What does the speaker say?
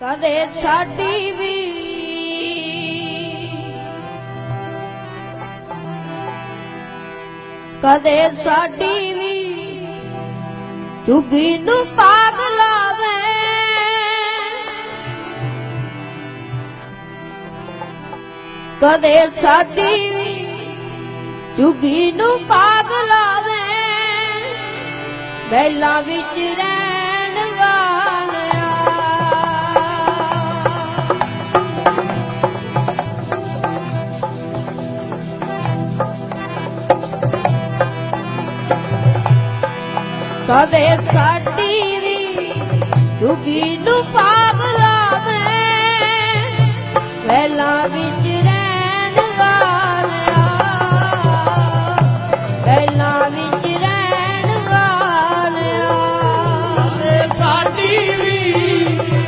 ਕਦੇ ਸਾਡੀ ਵੀ ਕਦੇ ਸਾਡੀ ਵੀ ਤੁਗੀ ਨੂੰ ਪਾਗਲਾਵੇ ਕਦੇ ਸਾਡੀ ਵੀ ਤੁਗੀ ਨੂੰ ਪਾਗਲਾਵੇ ਬੈਲਾਂ ਵਿੱਚ ਰਹਿਣ ਕਦੇ ਸਾਡੀ ਵੀ ਦੁਗੀ ਨੂੰ ਪਾਗਲਾ ਮੈਂ ਪਹਿਲਾਂ ਵਿੱਚ